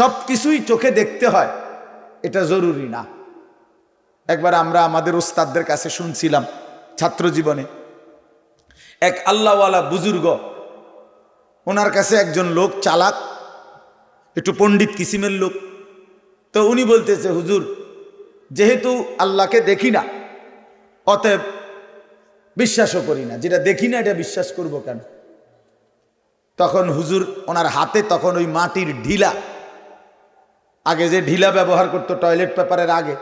সব কিছুই চোখে দেখতে হয়। এটা জরুরি না। একবার আমরা আমাদের ওস্তাদদের কাছে শুনছিলাম ছাত্র জীবনে। এক আল্লাহওয়ালা বুজুর্গ, ওনার কাছে একজন লোক চালাক, একটু পণ্ডিত কিসিমের লোক। তো উনি বলতেছে, হুজুর, যেহেতু আল্লাহকে দেখি না, অতএব বিশ্বাসও করি না। যেটা দেখি না, এটা বিশ্বাস করব কেন? তখন হুজুর ওনার হাতে তখন ওই মাটির ঢিলা আগে যে ঢিলা ব্যবহার করতো টয়লেট পেপারের আগে,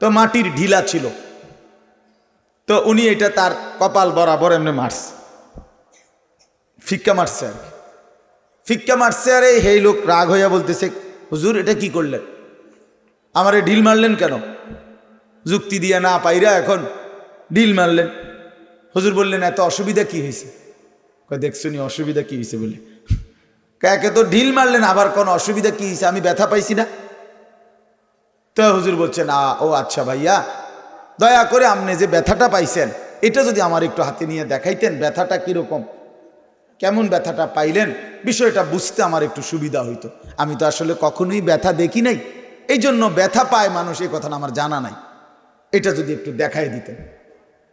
তো মাটির ঢিলা ছিল। তো উনি এটা তার কপাল বরাবর এমনি মারছে। ফিক্কা মারছে আর কি। ফিক্কা মারছে আর এই লোক রাগ হইয়া বলতেছে, হুজুর, এটা কি করলেন? আমারে ঢিল মারলেন কেন? যুক্তি দিয়ে না পাইরা এখন ঢিল মারলেন। হুজুর বললেন, এত অসুবিধা কি হয়েছে দেখছুনি অসুবিধা কি হয়েছে বলে? একে তো ঢিল মারলেন, আবার কোন অসুবিধা কি হয়েছে? আমি ব্যথা পাইছি না। তো হুজুর বলছেন আ ও আচ্ছা ভাইয়া, দয়া করে আপনি যে ব্যথাটা পাইছেন, এটা যদি আমার একটু হাতে নিয়ে দেখাইতেন, ব্যথাটা কীরকম? কেমন ব্যথাটা পাইলেন? বিষয়টা বুঝতে আমার একটু সুবিধা হইতো। আমি তো আসলে কখনোই ব্যথা দেখি নাই। এই জন্য ব্যথা পায় মানুষ এই কথাটা আমার জানা নাই। এটা যদি একটু দেখাই দিতেন,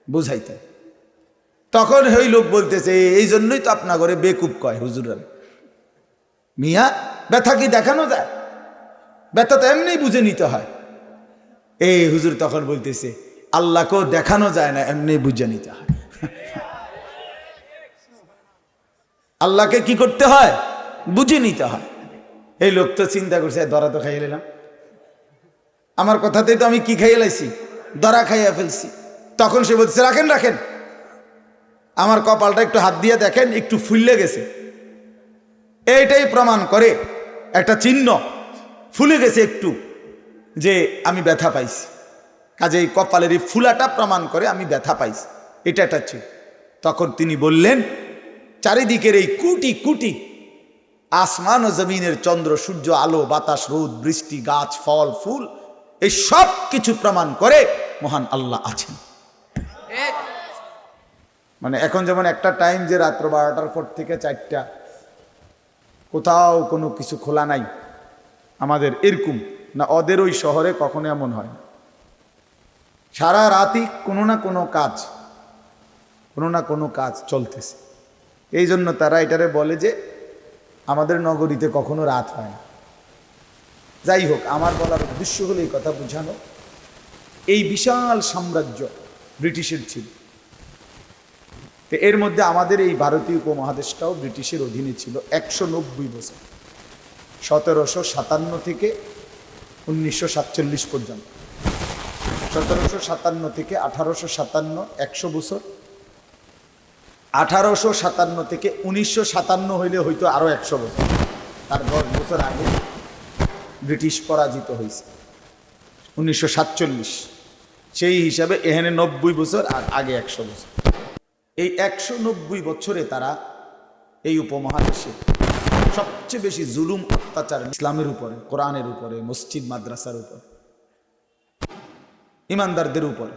বুঝাইতেন। তখন ওই লোক বলতেছে, এই জন্যই তো আপনার ঘরে বেকুব কয় হুজুরের। মিয়া, ব্যথা কি দেখানো যায়? ব্যথা তো এমনি বুঝে নিতে হয়। এই হুজুর তখন বলতেছে, আল্লাহকেও দেখানো যায় না, এমনি বুঝে নিতে হয়। আল্লাহকে কি করতে হয়? বুঝে নিতে হয়। এই লোক তো চিন্তা করছে, দরা তো খাইয়ে নিলাম। আমার কথাতেই তো আমি কি খাইয়ে লাইছি? দরা খাইয়া ফেলছি। তখন সে বলছে রাখেন রাখেন। আমার কপালটা একটু হাত দিয়ে দেখেন, একটু ফুললে গেছে। এইটাই প্রমাণ করে একটা চিহ্ন। ফুলে গেছে একটু যে আমি ব্যথা পাইছি। কাজে এই কপালের এই ফুলাটা প্রমাণ করে আমি ব্যথা পাইছি। এটা একটা চিহ্ন। তখন তিনি বললেন চারিদিকের এই কুটি কুটি আসমান ও জমিনের চন্দ্র সূর্য আলো বাতাস রোদ বৃষ্টি গাছ ফল ফুল এই সব কিছু প্রমাণ করে মহান আল্লাহ আছেন। মানে এখন যেমন একটা টাইম যে রাত্র বারোটার পর থেকে চারটা কোথাও কোনো কিছু খোলা নাই। আমাদের এরকম না ওদের ওই শহরে কখনো এমন হয় না। সারা রাতই কোনো না কোনো কাজ, কোনো না কোনো কাজ চলতেছে। এই জন্য তারা এটারে বলে যে, আমাদের নগরীতে কখনো রাত হয় না। যাই হোক, আমার বলার উদ্দেশ্য হলো এই কথা বোঝানো। এই বিশাল সাম্রাজ্য ব্রিটিশের ছিল। তো এর মধ্যে আমাদের এই ভারতীয় উপমহাদেশটাও ব্রিটিশের অধীনে ছিল একশো নব্বই বছর, সতেরোশো সাতান্ন থেকে উনিশশো সাতচল্লিশ পর্যন্ত। সতেরোশো সাতান্ন থেকে আঠারোশো সাতান্ন একশো বছর, আঠারোশো সাতান্ন থেকে উনিশশো সাতান্ন হইলে হয়তো আরও একশো বছর। তার দশ বছর আগে ব্রিটিশ পরাজিত হয়েছে, উনিশশো সাতচল্লিশ। সেই হিসাবে এখানে নব্বই বছর আর আগে একশো বছর। এই একশো নব্বই বছরে তারা এই উপমহাদেশে সবচেয়ে বেশি জুলুম, অত্যাচার ইসলামের উপরে, কোরআনের উপরে, মসজিদ, মাদ্রাসার উপরে, ইমানদারদের উপরে।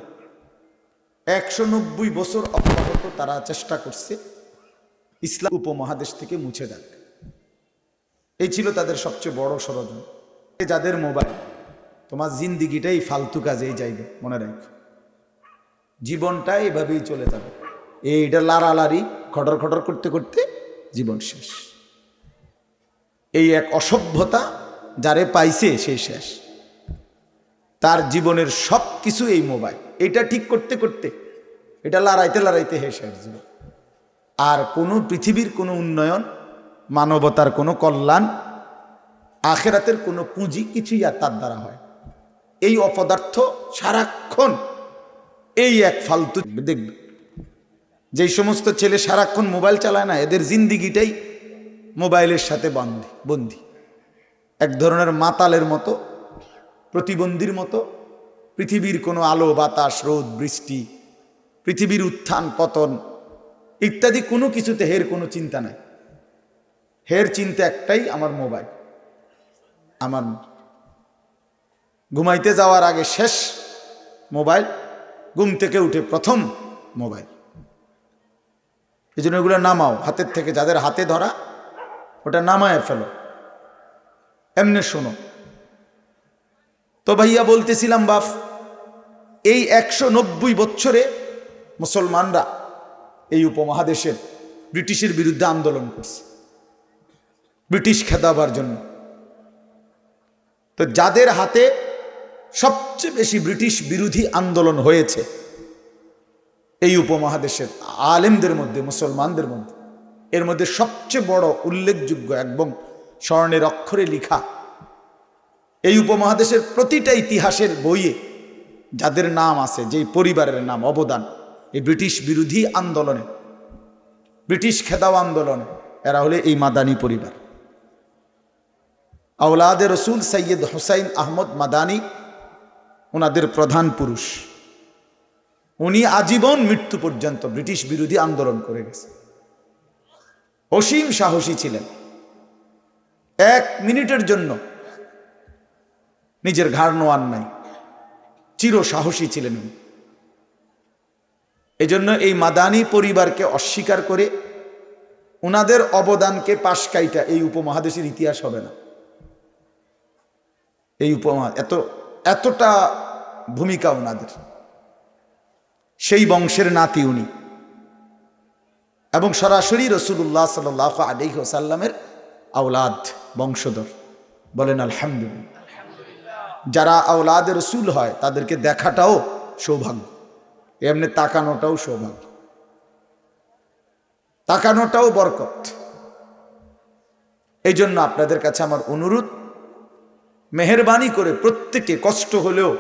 একশো নব্বই বছর অব্যাহত তারা চেষ্টা করছে ইসলাম উপমহাদেশ থেকে মুছে দেখ এই ছিল তাদের সবচেয়ে বড় ষড়যন্ত্র। যাদের মোবাইল, তোমার জিন্দিগিটাই ফালতু কাজেই যাইবে, মনে রাখো। জীবনটা এভাবেই চলে যাবে। এইটা লাড়ালাড়ি, খটর খটর করতে করতে জীবন শেষ। এই এক অসভ্যতা যারে পাইছে সেই শেষ। তার জীবনের সব কিছু এই মোবাইল। এটা ঠিক করতে করতে এটা লড়াইতে লড়াইতে হে শেষ জীবন। আর কোনো পৃথিবীর কোনো উন্নয়ন, মানবতার কোনো কল্যাণ, আখেরাতের কোনো পুঁজি কিছুই আর তার দ্বারা হয়। এই অপদার্থ সারাক্ষণ এই এক ফালতু দেখবে। যেই সমস্ত ছেলে সারাক্ষণ মোবাইল চালায় না, এদের জিন্দিগিটাই মোবাইলের সাথে বন্ধি, বন্দি। এক ধরনের মাতালের মতো, প্রতিবন্ধীর মতো, পৃথিবীর কোনো আলো, বাতাস, রোদ, বৃষ্টি, পৃথিবীর উত্থান, পতন ইত্যাদি কোনো কিছুতে হের কোনো চিন্তা নাই। হের চিন্তা একটাই, আমার মোবাইল। আমার ঘুমাইতে যাওয়ার আগে শেষ মোবাইল, ঘুম থেকে উঠে প্রথম মোবাইল। এই জন্য এগুলো নামাও, হাতের থেকে যাদের হাতে ধরা, ওটা নামায় ফেলো। এমনে শোনো। তো ভাইয়া বলতেছিলাম বাপ এই একশো নব্বই বছরে মুসলমানরা এই উপমহাদেশের ব্রিটিশের বিরুদ্ধে আন্দোলন করছে। ব্রিটিশ খেদাবার জন্য। তো যাদের হাতে সবচেয়ে বেশি ব্রিটিশ বিরোধী আন্দোলন হয়েছে এই উপমহাদেশের আলেমদের মধ্যে, মুসলমানদের মধ্যে। এর মধ্যে সবচেয়ে বড় উল্লেখযোগ্য এবং স্বর্ণের অক্ষরে লিখা। এই উপমহাদেশের প্রতিটা ইতিহাসের বইয়ে যাদের নাম আছে, যেই পরিবারের নাম, অবদান, এই ব্রিটিশ বিরোধী আন্দোলনে, ব্রিটিশ খেদাও আন্দোলনে, এরা হলে এই মাদানি পরিবার। আওলাদে রসুল সৈয়দ হুসাইন আহমদ মাদানি ওনাদের প্রধান পুরুষ। উনি আজীবন মৃত্যু পর্যন্ত ব্রিটিশ বিরোধী আন্দোলন করে গেছে। অসীম সাহসী ছিলেন। এক মিনিটের জন্য নিজের ঘাড় নোয়ান নাই। চির সাহসী ছিলেন উনি। এজন্য এই মাদানী পরিবারকে অস্বীকার করে ওনাদের অবদানকে পাশকাইটা এই উপমহাদেশের ইতিহাস হবে না। এই উপমহা এত এতটা ভূমিকা ওনাদের সেই বংশের নাতি উনি। এবং সরাসরি রসুল্লাহ সাল আলি সাল্লামের আওলাদ, বংশধর। বলেন, আলহামদুলিল্লাহ। যারা আওলাদের রসুল হয়, তাদেরকে দেখাটাও সৌভাগ্য। এমনি তাকানোটাও সৌভাগ্য। তাকানোটাও বরকত। এই জন্য আপনাদের কাছে আমার অনুরোধ, মেহরবানি করে প্রত্যেকে কষ্ট হলেও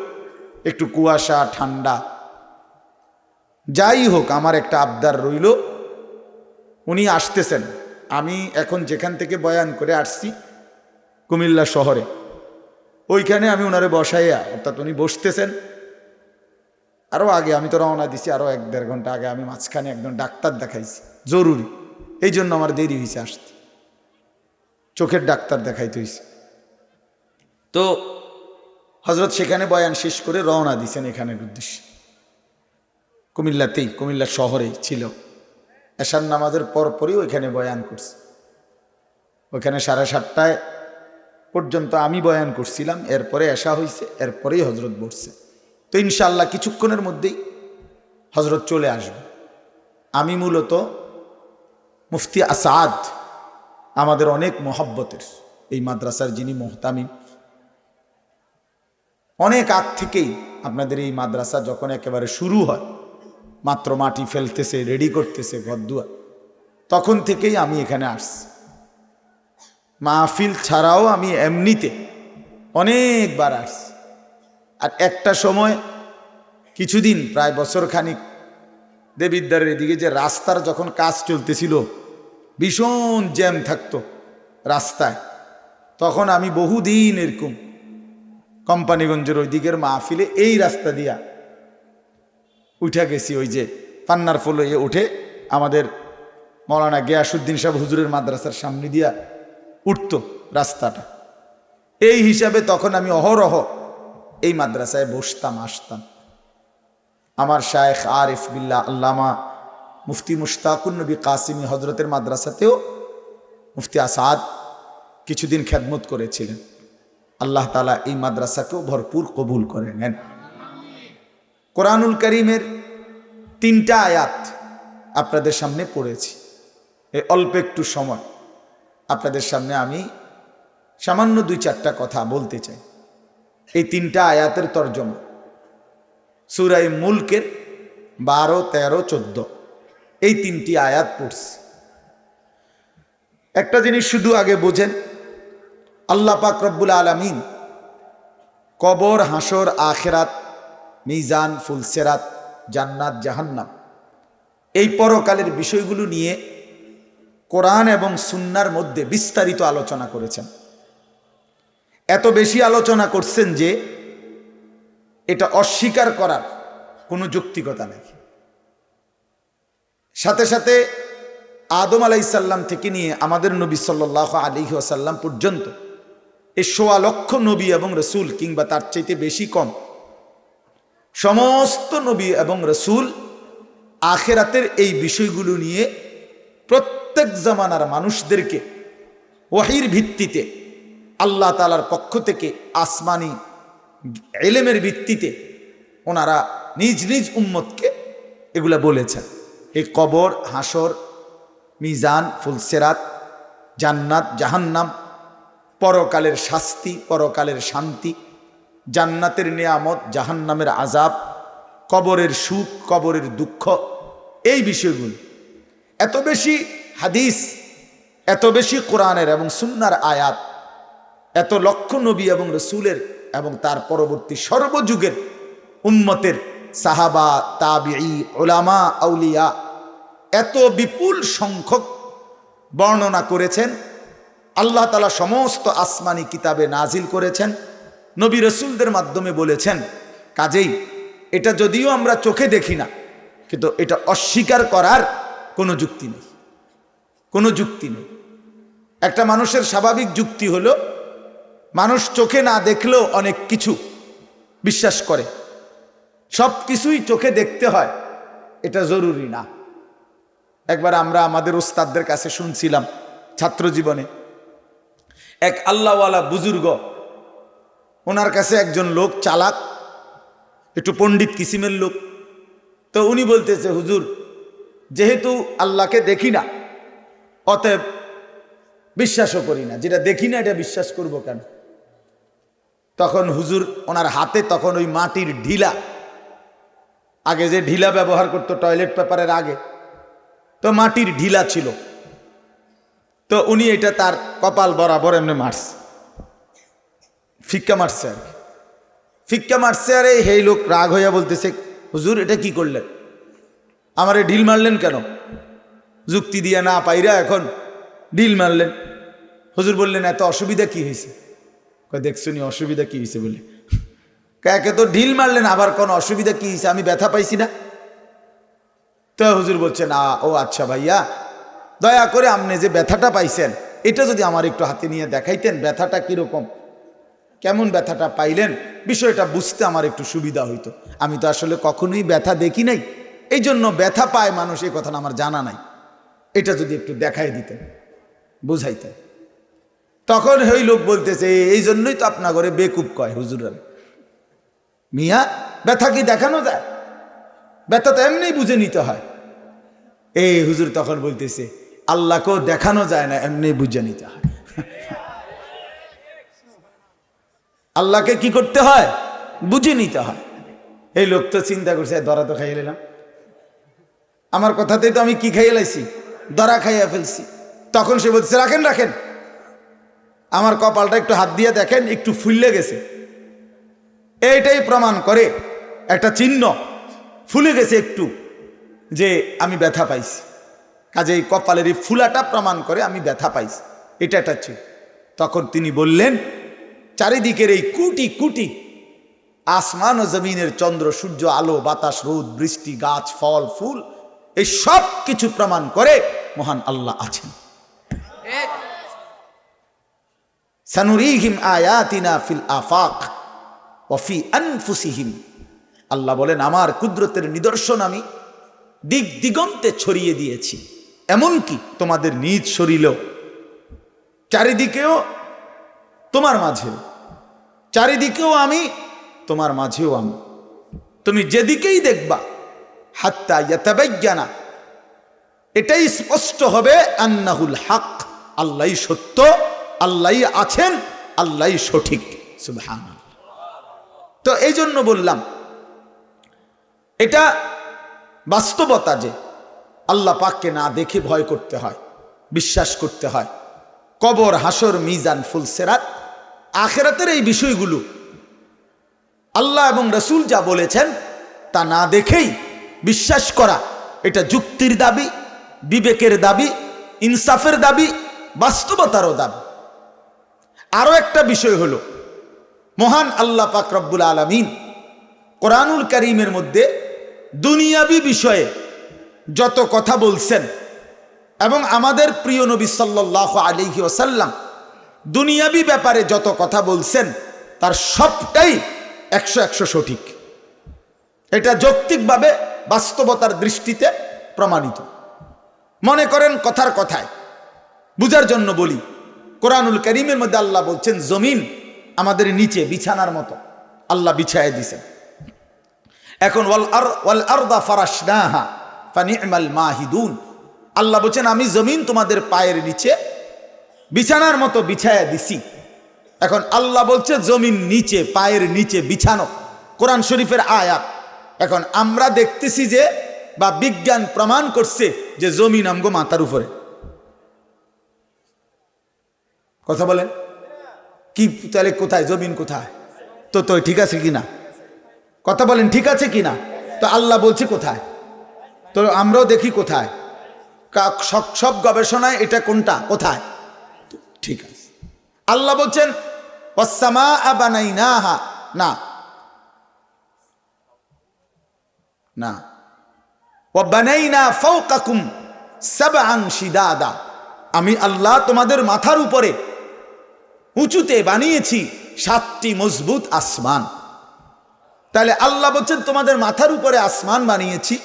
একটু কুয়াশা, ঠান্ডা যাই হোক, আমার একটা আবদার রইল। উনি আসতেছেন। আমি এখন যেখান থেকে বয়ান করে আসছি, কুমিল্লা শহরে। ওইখানে আমি ওনারে বসাইয়া, অর্থাৎ উনি বসতেছেন। আরও আগে আমি তো রওনা দিছি আরও এক দেড় ঘণ্টা আগে আমি মাঝখানে একদম ডাক্তার দেখাইছি। জরুরি। এই জন্য আমার দেরি হয়েছে আসতে। চোখের ডাক্তার দেখাইতে হয়েছে তো হজরত সেখানে বয়ান শেষ করে রওনা দিছেন এখানের উদ্দেশ্যে। কুমিল্লাতেই, কুমিল্লা শহরেই ছিল। এশার নামাজের পরপরই ওইখানে বয়ান করছে। ওইখানে সাড়ে সাতটায় পর্যন্ত আমি বয়ান করছিলাম, এরপরে এশা হয়েছে এরপরেই হজরত বসছে। তো ইনশাল্লাহ কিছুক্ষণের মধ্যেই হজরত চলে আসবে। আমি মূলত মুফতি আসাদ, আমাদের অনেক মহব্বতের, এই মাদ্রাসার যিনি মোহতামিম। অনেক আগ থেকেই আপনাদের এই মাদ্রাসা যখন একেবারে শুরু হয় মাত্র মাটি ফেলতেছে রেডি করতেছে ঘরদুয়া তখন থেকেই আমি এখানে আসছি। মাহফিল ছাড়াও আমি এমনিতে অনেকবার আসছি। আর একটা সময়, কিছুদিন, প্রায় বছর খানিক দেবিদ্বারের এদিকে যে রাস্তার যখন কাজ চলতেছিল, ভীষণ জ্যাম থাকতো রাস্তায়। তখন আমি বহুদিন এরকম কোম্পানিগঞ্জের ওই দিকের মাহফিলে এই রাস্তা দিয়া উঠে গেছি ওই যে পান্নার ফলে উঠে আমাদের মৌলানা গিয়াসুদ্দিন সাহেব হুজুরের মাদ্রাসার সামনে দিয়া উঠত রাস্তাটা। এই হিসাবে তখন আমি অহরহ এই মাদ্রাসায় বসতাম, আসতাম। আমার শায়েখ আরিফ বিল্লা আল্লামা মুফতি মুশতাকুর নবী কাসিমি হজরতের মাদ্রাসাতেও মুফতি আসাদ কিছুদিন খেদমত করেছিলেন। আল্লাহ তালা এই মাদ্রাসাকেও ভরপুর কবুল করে নেন। কোরআনুল করিমের তিনটা আয়াত আপনাদের সামনে পড়েছি। এই অল্প একটু সময়। আপনাদের সামনে আমি সামান্য দুই চারটা কথা বলতে চাই। এই তিনটা আয়াতের তর্জমা। সুরাই মুলকের বারো, তেরো, চোদ্দ। এই তিনটি আয়াত পড়ছে। একটা জিনিস শুধু আগে বোঝেন, আল্লাহ পাক রব্বুল আলমিন কবর হাসর আখেরাত মিজান ফুলসেরাত জান্নাত, জাহান্নাম। এই পরকালের বিষয়গুলো নিয়ে কোরআন এবং সুন্নার মধ্যে বিস্তারিত আলোচনা করেছেন। এত বেশি আলোচনা করছেন যে এটা অস্বীকার করার কোনো যৌক্তিকতা নেই। সাথে সাথে আদম আলাইসাল্লাম থেকে নিয়ে আমাদের নবী সাল্লাহ আলী আসাল্লাম পর্যন্ত এই সোয়া লক্ষ নবী এবং রসুল কিংবা তার চাইতে বেশি কম সমস্ত নবী এবং রসুল আখেরাতের এই বিষয়গুলো নিয়ে প্রত্যেক জামানার মানুষদেরকে ওয়াহির ভিত্তিতে আল্লাহ তালার পক্ষ থেকে আসমানি এলেমের ভিত্তিতে ওনারা নিজ নিজ উম্মতকে এগুলা বলেছেন। এই কবর হাসর মিজান, ফুলসেরাত, জান্নাত, জাহান্নাম, পরকালের শাস্তি, পরকালের শান্তি জান্নাতের নিয়ামত, জাহান্নামের আজাব কবরের সুখ, কবরের দুঃখ, এই বিষয়গুলো। এত বেশি হাদিস, এত বেশি কোরআনের এবং সুন্নার আয়াত, এত লক্ষ নবী এবং রসুলের এবং তার পরবর্তী সর্বযুগের উম্মতের সাহাবা, তাবিঈ ওলামা আউলিয়া এত বিপুল সংখ্যক বর্ণনা করেছেন। আল্লাহ তালা সমস্ত আসমানি কিতাবে নাজিল করেছেন। নবী রসুলদের মাধ্যমে বলেছেন, কাজেই এটা যদিও আমরা চোখে দেখি না, কিন্তু এটা অস্বীকার করার কোনো যুক্তি নেই। কোনো যুক্তি নেই। একটা মানুষের স্বাভাবিক যুক্তি হলো, মানুষ চোখে না দেখলেও অনেক কিছু বিশ্বাস করে। সব কিছুই চোখে দেখতে হয়, এটা জরুরি না। একবার আমরা আমাদের ওস্তাদদের কাছে শুনছিলাম ছাত্র জীবনে, এক আল্লাহওয়ালা বুজুর্গ ওনার কাছে একজন লোক চালাক, একটু পণ্ডিত কিসিমের লোক। তো উনি বলতেছে, হুজুর, যেহেতু আল্লাহকে দেখি না, অতএব বিশ্বাসও করি না। যেটা দেখি না, এটা বিশ্বাস করব কেন? তখন হুজুর ওনার হাতে তখন ওই মাটির ঢিলা, আগে যে ঢিলা ব্যবহার করতো টয়লেট পেপারের আগে, তো মাটির ঢিলা ছিল। তো উনি এটা তার কপাল বরাবর এমনি মারছে। ফিক্কা মারছে আর কি। ফিক্কা মারছে আর হেই লোক রাগ হইয়া বলতেছে, হুজুর, এটা কি করলেন? আমারে ঢিল মারলেন কেন? যুক্তি দিয়ে না পাইরা এখন ঢিল মারলেন। হুজুর বললেন, এত অসুবিধা কি হয়েছে দেখছ নি, অসুবিধা কি হয়েছে বলে? একে তো ঢিল মারলেন, আবার কোন অসুবিধা কি হয়েছে আমি ব্যথা পাইছি না। তো হুজুর বলছে না ও আচ্ছা ভাইয়া, দয়া করে আপনি যে ব্যথাটা পাইছেন, এটা যদি আমার একটু হাতে নিয়ে দেখাইতেন, ব্যথাটা কীরকম? কেমন ব্যথাটা পাইলেন? বিষয়টা বুঝতে আমার একটু সুবিধা হইতো। আমি তো আসলে কখনোই ব্যথা দেখি নাই। এই জন্য ব্যথা পায় মানুষ, এই কথাটা আমার জানা নাই। এটা যদি একটু দেখাই দিতেন, বুঝাইতেন। তখন ওই লোক বলতেছে, এই জন্যই তো আপনার ঘরে বেকুব কয় হুজুরের। মিয়া, ব্যথা কি দেখানো যায়? ব্যথা তো এমনি বুঝে নিতে হয়। এই হুজুর তখন বলতেছে, আল্লাহকেও দেখানো যায় না, এমনি বুঝে নিতে হয়। আল্লাহকে কি করতে হয়? বুঝে নিতে হয়। এই লোক তো চিন্তা করছে দরা তো খাইয়ে নিলাম। আমার কথাতেই তো আমি কি খাইয়ে লাইছি? দরা খাইয়া ফেলছি। তখন সে বলছে রাখেন রাখেন। আমার কপালটা একটু হাত দিয়ে দেখেন, একটু ফুললে গেছে। এইটাই প্রমাণ করে একটা চিহ্ন ফুলে গেছে একটু, যে আমি ব্যথা পাইছি। কাজে এই কপালের এই ফুলাটা প্রমাণ করে আমি ব্যথা পাইছি। এটা একটা চিহ্ন। তখন তিনি বললেন চারিদিকের এই কুটি কুটি আসমান ও জমিনের চন্দ্র, সূর্য, আলো, বাতাস, রোদ, বৃষ্টি, গাছ, ফল, ফুল, এই সব কিছু প্রমাণ করে মহান আল্লাহ আছেন। সানুরিহিম আয়াতিনা ফিল আফাক ওফি আনফুসিহিম। আল্লাহ বলেন, আমার কুদরতের নিদর্শন আমি দিক দিগন্তে ছড়িয়ে দিয়েছি। এমনকি তোমাদের নিজ শরীরেও। চারিদিকেও তোমার মাঝেও। চারিদিকেও আমি, তোমার মাঝেও আমি। তুমি যেদিকেই দেখবা, হাত্তা ইয়াতাবাজ্ঞানা এটাই স্পষ্ট হবে আন্নাহুল হক আল্লাহ সত্য আল্লাহ আছেন আল্লাহ সঠিক তো এই জন্য বললাম, এটা বাস্তবতা যে, আল্লাহ পাককে না দেখে ভয় করতে হয়, বিশ্বাস করতে হয়। কবর, হাসর, মিজান, ফুলসেরাত আখেরাতের এই বিষয়গুলো আল্লাহ এবং রসুল যা বলেছেন তা না দেখেই বিশ্বাস করা, এটা যুক্তির দাবি, বিবেকের দাবি, ইনসাফের দাবি, বাস্তবতারও দাবি। আরও একটা বিষয় হল, মহান আল্লাহ পাক রব্বুল আলমিন কোরআনুল করিমের মধ্যে দুনিয়াবি বিষয়ে যত কথা বলছেন এবং আমাদের প্রিয় নবী সাল্লাহ আলিহি ওসাল্লাম দুনিয়াবি ব্যাপারে যত কথা বলছেন, তার সবটাই একশো একশো সঠিক। এটা যৌক্তিকভাবে বাস্তবতার দৃষ্টিতে প্রমাণিত। মনে করেন কথার কথায়। বুঝার জন্য বলি, কোরআনুল করিমের মধ্যে আল্লাহ বলছেন, জমিন আমাদের নিচে বিছানার মতো। আল্লাহ বিছায় দিছেন। এখন, ওয়াল আর, ওয়াল আরদা ফানি'মাল মাহিদুন। আল্লাহ বলছেন, আমি জমিন তোমাদের পায়ের নিচে বিছানার মতো বিছায়া দিছি। এখন আল্লাহ বলছে, জমিন নিচে, পায়ের নিচে বিছানো। কোরআন শরীফের আয়াত। এখন আমরা দেখতেছি যে, বা বিজ্ঞান প্রমাণ করছে যে জমিন আমগো মাথার উপরে। কথা বলেন? কি, তাহলে কোথায়? জমিন কোথায়? তো তো, ঠিক আছে কিনা? কথা বলেন, ঠিক আছে কিনা? তো আল্লাহ বলছে কোথায়? তো আমরাও দেখি কোথায়। সব সব গবেষণায় এটা কোনটা? কোথায়? আল্লাহ বলছেন "ওয়াসসামা বানাইনাহা। না। না। ও সাবআন শিদাদা। আমি আল্লাহ তোমাদের মাথার উপরে উঁচুতে বানিয়েছি সাতটি মজবুত আসমান। তাহলে আল্লাহ বলছেন, তোমাদের মাথার উপরে আসমান বানিয়েছি,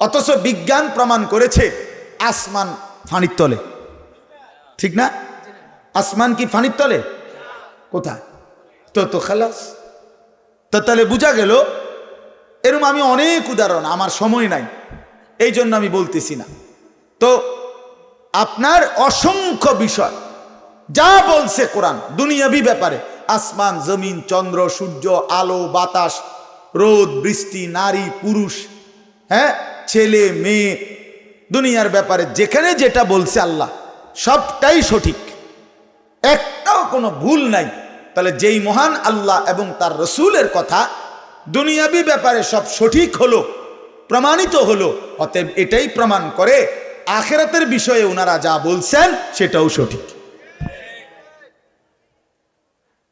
অথচ বিজ্ঞান প্রমাণ করেছে আসমান ফাঁড়ির তলে। ঠিক না? আসমান কি ফানির তলে? কোথায়? তো তো খালাস। তো তাহলে বোঝা গেল, এরম আমি অনেক উদাহরণ, আমার সময় নাই, এই জন্য আমি বলতেছি না। তো আপনার অসংখ্য বিষয়, যা বলছে কোরআন, দুনিয়াবি ব্যাপারে, আসমান, জমিন, চন্দ্র, সূর্য, আলো, বাতাস, রোদ, বৃষ্টি, নারী, পুরুষ হ্যাঁ ছেলে, মেয়ে, দুনিয়ার ব্যাপারে যেখানে যেটা বলছে আল্লাহ, সবটাই সঠিক। একটাও কোনো ভুল নাই। তাহলে যেই মহান আল্লাহ এবং তার রসুলের কথা দুনিয়াবি ব্যাপারে সব সঠিক হলো, প্রমাণিত হলো, অতএব এটাই প্রমাণ করে আখেরাতের বিষয়ে ওনারা যা বলছেন সেটাও সঠিক।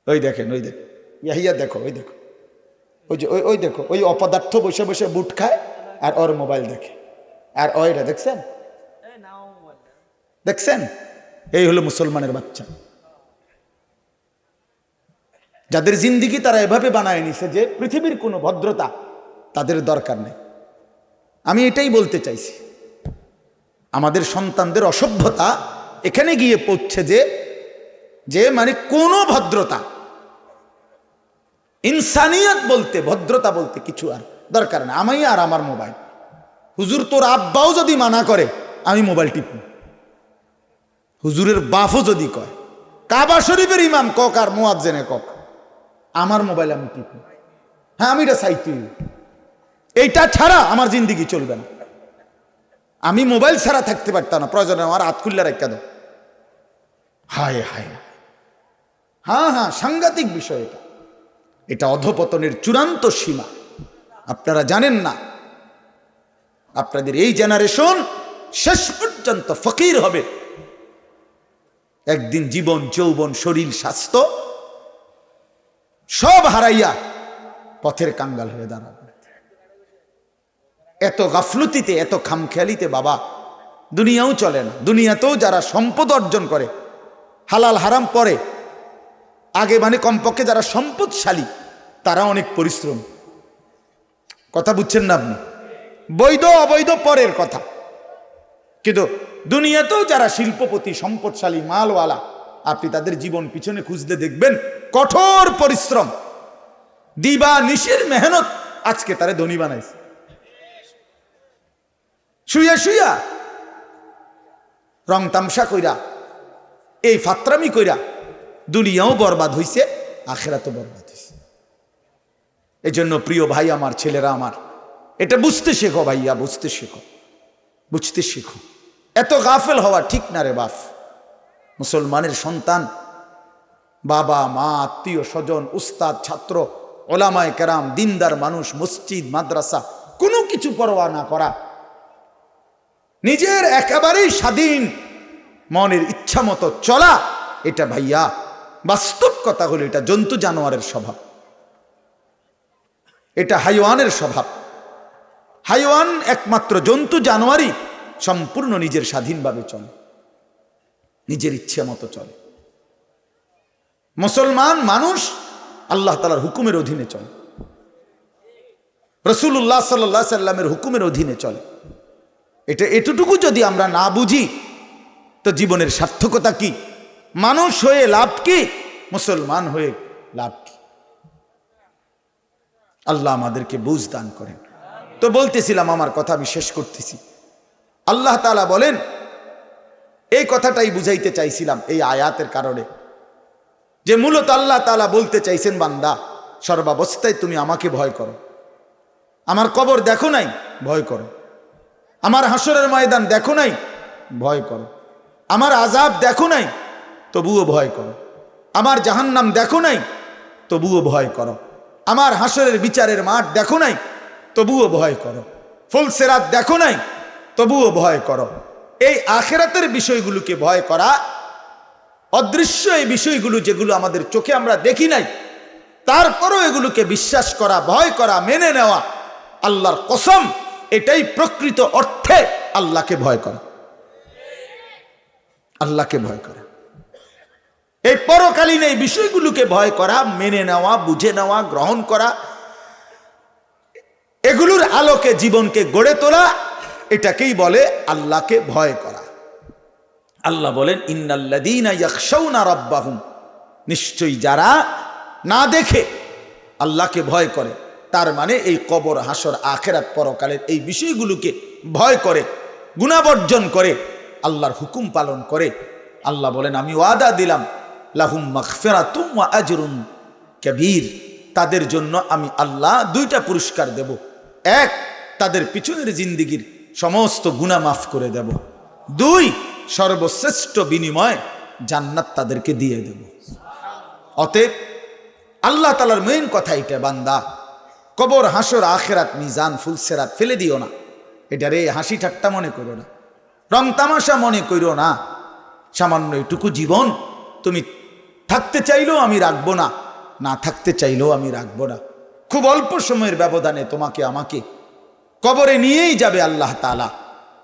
ওই দেখেন ওই দেখেন। ইয়াহিয়া দেখো, ওই দেখো। ওই যে, ওই ওই দেখো, ওই অপদার্থ বসে বসে বুট খায় আর ওর মোবাইল দেখে। আর ওইটা দেখছেন? দেখছেন? এই হলো মুসলমানের বাচ্চা। যাদের জিন্দিগি তারা এভাবে বানায় নিছে যে পৃথিবীর কোনো ভদ্রতা তাদের দরকার নেই। আমি এটাই বলতে চাইছি। আমাদের সন্তানদের অসভ্যতা এখানে গিয়ে পড়ছে যে যে মানে কোনো ভদ্রতা, ইনসানিয়ত বলতে, ভদ্রতা বলতে কিছু আর দরকার না আমি আর আমার মোবাইল। হুজুর, তোর আব্বাও যদি মানা করে, আমি মোবাইল টিপ হুজুরের বাফও যদি কয়, কাবা শরীফের ইমাম কক আর মোয়াজ্জেনে কক। আমার মোবাইল আমি টিপ। হ্যাঁ আমি এটা সাইতে এইটা ছাড়া আমার জিন্দিগি চলবে না। আমি মোবাইল ছাড়া থাকতে পারতাম না। প্রয়োজনে আমার হাত খুললে রেখা দাও। হায় হায়। হ্যাঁ হ্যাঁ সাংঘাতিক বিষয় এটা। এটা অধপতনের চূড়ান্ত সীমা। আপনারা জানেন না। আপনাদের এই জেনারেশন শেষ পর্যন্ত ফকির হবে। একদিন জীবন, যৌবন, শরীর, স্বাস্থ্য সব হারাইয়া পথের কাঙ্গাল হয়ে দাঁড়াবে। এত গাফলতিতে, এত খামখেয়ালিতে বাবা, দুনিয়াও চলে না। দুনিয়াতেও যারা সম্পদ অর্জন করে, হালাল হারাম পরে, আগে মানে কমপক্ষে যারা সম্পদশালী, তারা অনেক পরিশ্রম। কথা বুঝছেন না আপনি? বৈধ, অবৈধ পরের কথা। কিন্তু দুনিয়াতেও যারা শিল্পপতি, সম্পদশালী, মালওয়ালা আপনি তাদের জীবন পিছনে খুঁজতে দেখবেন কঠোর পরিশ্রম। দিবা নিশির মেহনত আজকে তারে ধনী বানাইছে। শুইয়া শুইয়া রং তামসা কইরা, এই ফাত্রামি কইরা দুনিয়াও বরবাদ হইছে আখেরা তো বরবাদ হইছে। এই জন্য প্রিয় ভাই আমার, ছেলেরা আমার, এটা বুঝতে শেখো ভাইয়া, বুঝতে শেখো বুঝতে শেখো। এত গাফেল হওয়া ঠিক না রে বাপ। মুসলমানের সন্তান, বাবা, মা, আত্মীয়, স্বজন, উস্তাদ, ছাত্র, ওলামায় কেরাম, দিনদার মানুষ, মসজিদ, মাদ্রাসা, কোনো কিছু পরোয়া না করা। নিজের একেবারেই স্বাধীন মনের ইচ্ছা মতো চলা, এটা ভাইয়া বাস্তব কথা হলো এটা জন্তু জানোয়ারের স্বভাব। এটা হাইওয়ানের স্বভাব। হাইওয়ান একমাত্র জন্তু জানোয়ারই সম্পূর্ণ নিজের স্বাধীনভাবে চলে। নিজের ইচ্ছে মতো চলে। মুসলমান মানুষ আল্লাহ তালার হুকুমের অধীনে চলে। রসুল্লাহ সাল্লাহ সাল্লামের হুকুমের অধীনে চলে। এটা এতটুকু যদি আমরা না বুঝি, তো জীবনের সার্থকতা কি? মানুষ হয়ে লাভ কি? মুসলমান হয়ে লাভ কি? আল্লাহ আমাদেরকে বুঝ দান করেন। তো বলতেছিলাম, আমার কথা আমি শেষ করতেছি। আল্লাহ তালা বলেন এই কথাটাই বুঝাইতে চাইছিলাম এই আয়াতের কারণে। যে মূলত আল্লাহ তালা বলতে চাইছেন, বান্দা, সর্বাবস্থায় তুমি আমাকে ভয় করো। আমার কবর দেখো নাই, ভয় করো। আমার হাসরের ময়দান দেখো নাই, ভয় করো। আমার আজাব দেখো নাই, তবুও ভয় করো। আমার জাহান্নাম দেখো নাই, তবুও ভয় করো। আমার হাসরের বিচারের মাঠ দেখো নাই, তবুও ভয় করো। ফুলসেরাত দেখো নাই, তবুও ভয় করো। এই আখেরাতের বিষয়গুলোকে ভয় করা, অদৃশ্য এই বিষয়গুলো যেগুলো আমাদের চোখে আমরা দেখি নাই, তারপরও এগুলোকে বিশ্বাস করা, ভয় করা, মেনে নেওয়া আল্লাহর কসম, এটাই প্রকৃত অর্থে আল্লাহকে ভয় করা। আল্লাহকে ভয় করা। এই পরকালীন এই বিষয়গুলোকে ভয় করা, মেনে নেওয়া, বুঝে নেওয়া, গ্রহণ করা, এগুলোর আলোকে জীবনকে গড়ে তোলা এটাকেই বলে আল্লাহকে ভয় করা। আল্লাহ বলেন ইয়াখশাউনা রাব্বাহুম। নিশ্চয়ই যারা না দেখে আল্লাহকে ভয় করে, তার মানে এই কবর, হাসর, আখেরাত পরকালের এই বিষয়গুলোকে ভয় করে গুণাবর্জন করে, আল্লাহর হুকুম পালন করে। আল্লাহ বলেন, আমি ওয়াদা দিলাম, লাহুম মাগফিরাতুম ওয়া আজরুন কবীর। তাদের জন্য আমি আল্লাহ দুইটা পুরস্কার দেব। এক, তাদের পিছনের জিন্দিগির সমস্ত গুণা মাফ করে দেব। দুই, সর্বশ্রেষ্ঠ বিনিময় জান্নাত তাদেরকে দিয়ে দেব। অতএব আল্লাহ তালার মেইন কথা এটা, বান্দা। কবর, হাসর, আখেরাত, মিজান, ফুলসেরাত ফেলে দিও না। এটা রে হাসি ঠাট্টা মনে করো না। রং তামাশা মনে করো না। সামান্য এটুকু জীবন তুমি থাকতে চাইলেও আমি রাখব না না থাকতে চাইলেও আমি রাখব না। খুব অল্প সময়ের ব্যবধানে তোমাকে, আমাকে কবরে নিয়েই যাবে আল্লাহ তালা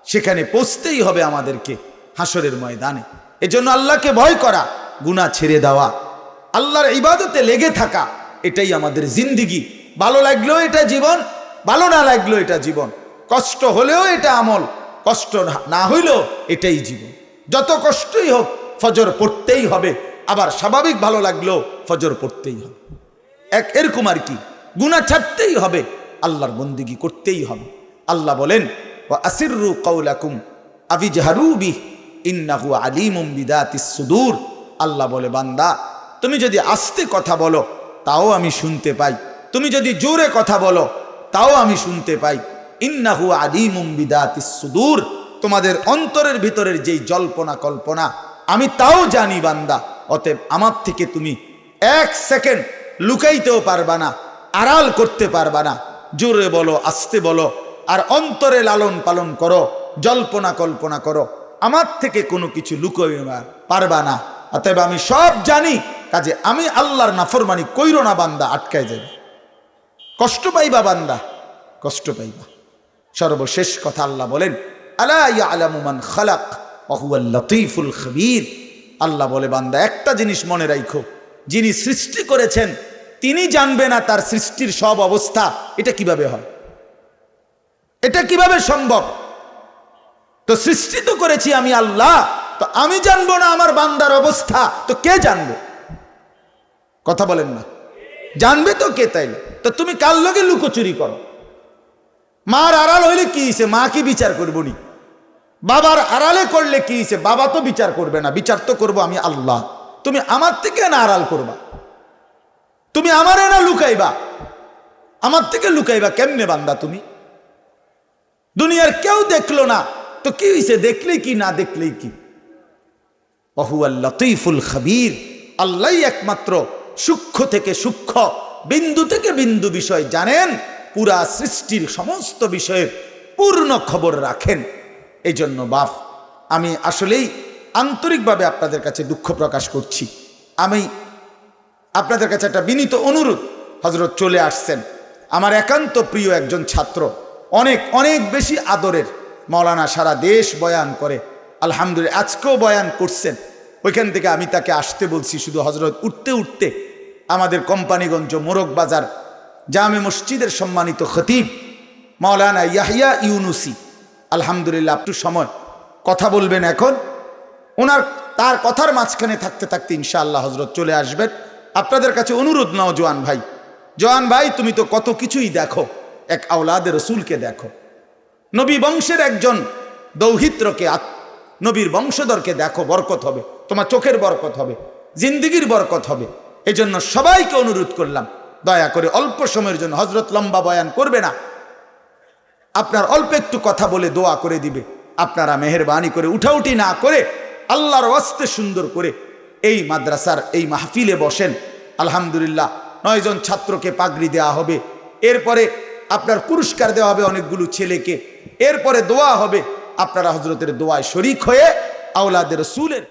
সেখানে পৌঁছতেই হবে আমাদেরকে হাসরের ময়দানে। এজন্য আল্লাহকে ভয় করা গুণা ছেড়ে দেওয়া, আল্লাহর ইবাদতে লেগে থাকা, এটাই আমাদের জিন্দিগি। ভালো লাগলেও এটা জীবন, ভালো না লাগলেও এটা জীবন। কষ্ট হলেও এটা আমল, কষ্ট না- হইলেও এটাই জীবন। যত কষ্টই হোক, ফজর পড়তেই হবে। আবার স্বাভাবিক ভালো লাগলেও ফজর পড়তেই হবে। এক এরকম আর কি গুণা ছাড়তেই হবে। আল্লাহর বন্দিগি করতেই হবে। আল্লাহ বলেন ও আসিরু কৌলাকুম আবিজাহারু বি ইন্নাহু আলিমুম বিদাতিস সুদূর। আল্লাহ বলে, বান্দা, তুমি যদি আস্তে কথা বলো, তাও আমি শুনতে পাই। তুমি যদি জোরে কথা বলো, তাও আমি শুনতে পাই। ইন্নাহু আলিমুম বিদাতিস সুদূর। তোমাদের অন্তরের ভিতরের যেই জল্পনা কল্পনা, আমি তাও জানি, বান্দা, অতএব আমার থেকে তুমি এক সেকেন্ড লুকাইতেও পারবা না, আড়াল করতে পারবা না। জোরে বলো, আস্তে বলো, আর অন্তরে লালন পালন করো, জল্পনা কল্পনা করো। আমার থেকে কোনো কিছু লুকোইবা পারবা না। অতএব আমি সব জানি, কাজে আমি আল্লাহর নাফরমানি কইরো না বান্দা, আটকায় যাবে। কষ্ট পাইবা বান্দা, কষ্ট পাইবা। সর্বশেষ কথা আল্লাহ বলেন, আলা ইয়ালামু মান খালাক লতীফুল খবীর। আল্লাহ বলে, বান্দা, একটা জিনিস মনে রাখো যিনি সৃষ্টি করেছেন তিনি জানবে না তার সৃষ্টির সব অবস্থা, এটা কীভাবে হয়? এটা কীভাবে সম্ভব? তো সৃষ্টি তো করেছি আমি আল্লাহ, তো আমি জানব না আমার বান্দার অবস্থা, তো কে জানবে? কথা বলেন না। জানবে তো কে তাইলে তো তুমি কার লগে লুকোচুরি করো? মার আড়াল হইলে কি হইছে? মা কি বিচার করব নি? বাবার আড়ালে করলে কি হইছে? বাবা তো বিচার করবে না, বিচার তো করব আমি আল্লাহ। তুমি আমার থেকে না আড়াল করবা। তুমি আমারে না লুকাইবা? আমার থেকে লুকাইবা কেমনে বান্দা তুমি? দুনিয়ার কেউ দেখল না, তো কি হয়েছে দেখলেই কি, না দেখলেই কি? লতিফুল খবীর আল্লাহ একমাত্র সূক্ষ্ম থেকে সূক্ষ্ম, বিন্দু থেকে বিন্দু বিষয় জানেন, পুরা সৃষ্টির সমস্ত বিষয়ের পূর্ণ খবর রাখেন। এই জন্য বাপ, আমি আসলেই আন্তরিকভাবে আপনাদের কাছে দুঃখ প্রকাশ করছি। আমি আপনাদের কাছে একটা বিনীত অনুরোধ। হজরত চলে আসছেন। আমার একান্ত প্রিয় একজন ছাত্র। অনেক অনেক বেশি আদরের। মৌলানা সারা দেশ বয়ান করে। আলহামদুলিল্লাহ, আজকেও বয়ান করছেন। ওইখান থেকে আমি তাকে আসতে বলছি, শুধু হজরত উঠতে উঠতে। আমাদের কোম্পানিগঞ্জ মোরগ বাজার, জামে মসজিদের সম্মানিত খতিব মাওলানা ইয়াহিয়া ইউনুসি। আলহামদুলিল্লাহ, একটু সময়। কথা বলবেন এখন। ওনার, তার কথার মাঝখানে থাকতে থাকতে ইনশাআল্লাহ হজরত চলে আসবেন। আপনাদের কাছে অনুরোধ নাও, জোয়ান ভাই। জোয়ান ভাই, তুমি তো কত কিছুই দেখো। এক আওলাদের রসুলকে দেখো। নবী বংশের একজন দৌহিত্রকে নবীর বংশধরকে দেখো, বরকত হবে। তোমার চোখের বরকত হবে, জিন্দিগির বরকত হবে। এজন্য সবাইকে অনুরোধ করলাম, দয়া করে অল্প সময়ের জন্য হজরত লম্বা বয়ান করবে না। আপনার অল্প একটু কথা বলে দোয়া করে দিবে। আপনারা মেহরবানি করে উঠাউটি না করে, আল্লাহর অস্তে সুন্দর করে এই মাদ্রাসার এই মাহফিলে বসেন, আলহামদুলিল্লাহ, নয়জন ছাত্রকে পাগড়ি দেওয়া হবে, এরপরে আপনার পুরস্কার দেওয়া হবে অনেকগুলো ছেলেকে, এরপরে দোয়া হবে, আপনারা হজরতের দোয়ায় শরিক হয়ে আওলাদের রসুলের